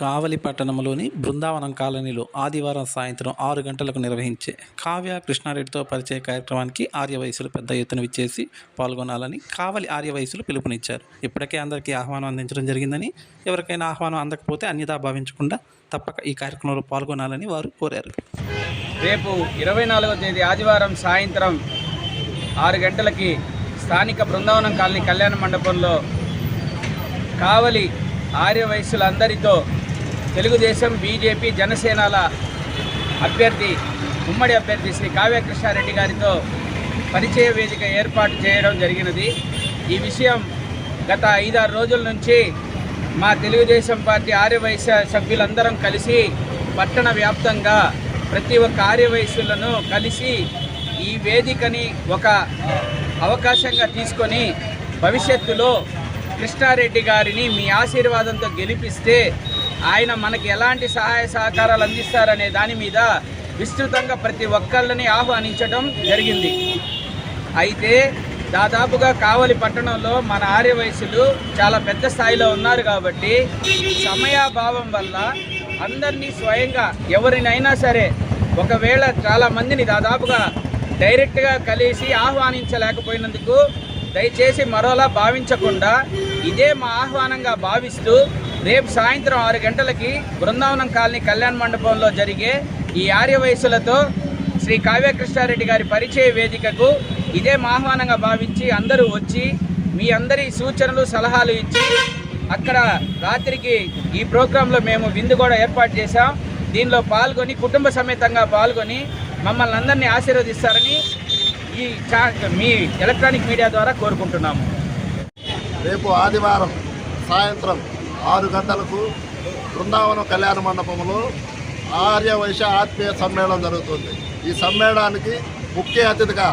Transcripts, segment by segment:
కావలి పట్టణంలోని బృందావనం కాలనీలో ఆదివారం సాయంత్రం ఆరు గంటలకు నిర్వహించే కావ్య కృష్ణారెడ్డితో పరిచయ కార్యక్రమానికి ఆర్యవయసులు పెద్ద ఎత్తున విచ్చేసి పాల్గొనాలని కావలి ఆర్యవయసులు పిలుపునిచ్చారు. ఇప్పటికే అందరికీ ఆహ్వానం అందించడం జరిగిందని ఎవరికైనా ఆహ్వానం అందకపోతే అన్యదా భావించకుండా తప్పక ఈ కార్యక్రమంలో పాల్గొనాలని వారు కోరారు. రేపు ఇరవై నాలుగవ తేదీ ఆదివారం సాయంత్రం ఆరు గంటలకి స్థానిక బృందావనం కాలనీ కళ్యాణ మండపంలో కావలి ఆర్య వయస్సులందరితో తెలుగుదేశం బీజేపీ జనసేనల అభ్యర్థి ఉమ్మడి అభ్యర్థి శ్రీ కావ్య కృష్ణారెడ్డి గారితో పరిచయ వేదిక ఏర్పాటు చేయడం జరిగినది. ఈ విషయం గత ఐదారు రోజుల నుంచి మా తెలుగుదేశం పార్టీ ఆర్యవైశ్య సభ్యులందరం కలిసి పట్టణ వ్యాప్తంగా ప్రతి ఒక్క ఆర్యవయస్సులను కలిసి ఈ వేదికని ఒక అవకాశంగా తీసుకొని భవిష్యత్తులో కృష్ణారెడ్డి గారిని మీ ఆశీర్వాదంతో గెలిపిస్తే ఆయన మనకి ఎలాంటి సహాయ సహకారాలు అందిస్తారనే దాని మీద విస్తృతంగా ప్రతి ఒక్కళ్ళని ఆహ్వానించడం జరిగింది. అయితే దాదాపుగా కావలి పట్టణంలో మన ఆర్య వయసులు చాలా పెద్ద స్థాయిలో ఉన్నారు కాబట్టి సమయాభావం వల్ల అందరినీ స్వయంగా ఎవరినైనా సరే ఒకవేళ చాలా మందిని దాదాపుగా డైరెక్ట్గా కలిసి ఆహ్వానించలేకపోయినందుకు దయచేసి మరోలా భావించకుండా ఇదే మా ఆహ్వానంగా భావిస్తూ రేపు సాయంత్రం ఆరు గంటలకి బృందావనం కాలనీ కళ్యాణ మండపంలో జరిగే ఈ ఆర్య వయసులతో శ్రీ కావ్యకృష్ణారెడ్డి గారి పరిచయ వేదికకు ఇదే ఆహ్వానంగా భావించి అందరూ వచ్చి మీ అందరి సూచనలు సలహాలు ఇచ్చి అక్కడ రాత్రికి ఈ ప్రోగ్రాంలో మేము విందు కూడా ఏర్పాటు చేశాం. దీనిలో పాల్గొని కుటుంబ సమేతంగా పాల్గొని మమ్మల్ని అందరినీ ఆశీర్వదిస్తారని ఈ చా మీ ఎలక్ట్రానిక్ మీడియా ద్వారా కోరుకుంటున్నాము. రేపు ఆదివారం సాయంత్రం ఆరు గంటలకు బృందావనం కళ్యాణ మండపంలో ఆర్య వైశ్య ఆత్మీయ సమ్మేళనం జరుగుతుంది. ఈ సమ్మేళనానికి ముఖ్య అతిథిగా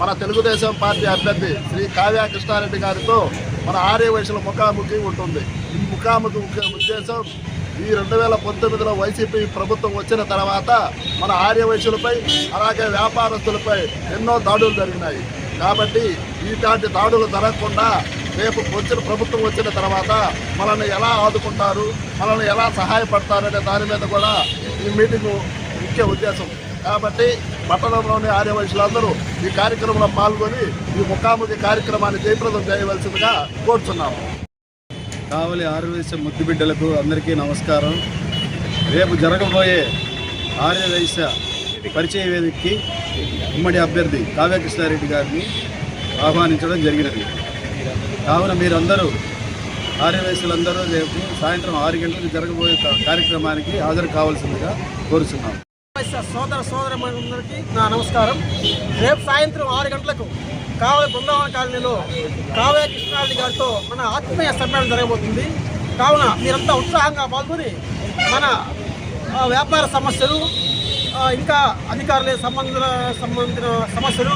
మన తెలుగుదేశం పార్టీ అభ్యర్థి శ్రీ కావ్య కృష్ణారెడ్డి గారితో మన ఆర్య వైశ్యుల ముఖాముఖి ఉంటుంది. ఈ ముఖాముఖి ముఖ్య ఉద్దేశం ఈ రెండు వేల పంతొమ్మిదిలో వైసీపీ ప్రభుత్వం వచ్చిన తర్వాత మన ఆర్య వైశ్యులపై అలాగే వ్యాపారస్తులపై ఎన్నో దాడులు జరిగినాయి. కాబట్టి ఇలాంటి దాడులు జరగకుండా రేపు వచ్చిన ప్రభుత్వం వచ్చిన తర్వాత మనల్ని ఎలా ఆదుకుంటారు మనల్ని ఎలా సహాయపడతారనే దాని మీద కూడా ఈ మీటింగ్ ముఖ్య ఉద్దేశం. కాబట్టి పట్టణంలోని ఆర్యవయసులందరూ ఈ కార్యక్రమంలో పాల్గొని ఈ ముఖాముఖి కార్యక్రమాన్ని జయప్రదం చేయవలసిందిగా కోరుతున్నాము కావలి ఆర్యవైశ్య ముద్దు బిడ్డలకు అందరికీ నమస్కారం. రేపు జరగబోయే ఆర్యవైశ్య పరిచయ వేదికకి ఉమ్మడి అభ్యర్థి కావ్యకృష్ణారెడ్డి గారిని ఆహ్వానించడం జరిగినది. కావున మీరందరూ ఆర్యవైశ్యులందరూ రేపు సాయంత్రం ఆరు గంటలకు జరగబోయే కార్యక్రమానికి హాజరు కావాల్సిందిగా కోరుచున్నాం. సోదర సోదర సోదరులందరికీ నా నమస్కారం. రేపు సాయంత్రం ఆరు గంటలకు కావే బృందావన కాలనీలో కావ్య కృష్ణారెడ్డి గారితో మన ఆత్మీయ సమ్మేళనం జరగబోతుంది. కావున మీరంతా ఉత్సాహంగా పాల్గొని మన వ్యాపార సమస్యలు ఇంకా అధికారుల సంబంధ సంబంధించిన సమస్యలు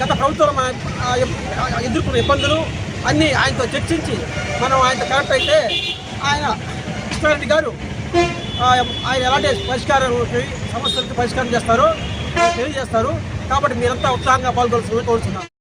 గత ప్రభుత్వం మన, ఎదుర్కొన్న ఇబ్బందులు అన్నీ ఆయనతో చర్చించి మనం ఆయనతో కరెక్ట్ అయితే ఆయన కృష్ణారెడ్డి గారు ఆయన ఎలాంటి పరిష్కారం సమస్యలకు పరిష్కారం చేస్తారో తెలియజేస్తారు. కాబట్టి మీరంతా ఉత్సాహంగా పాల్గొలుసు కోరుతున్నాను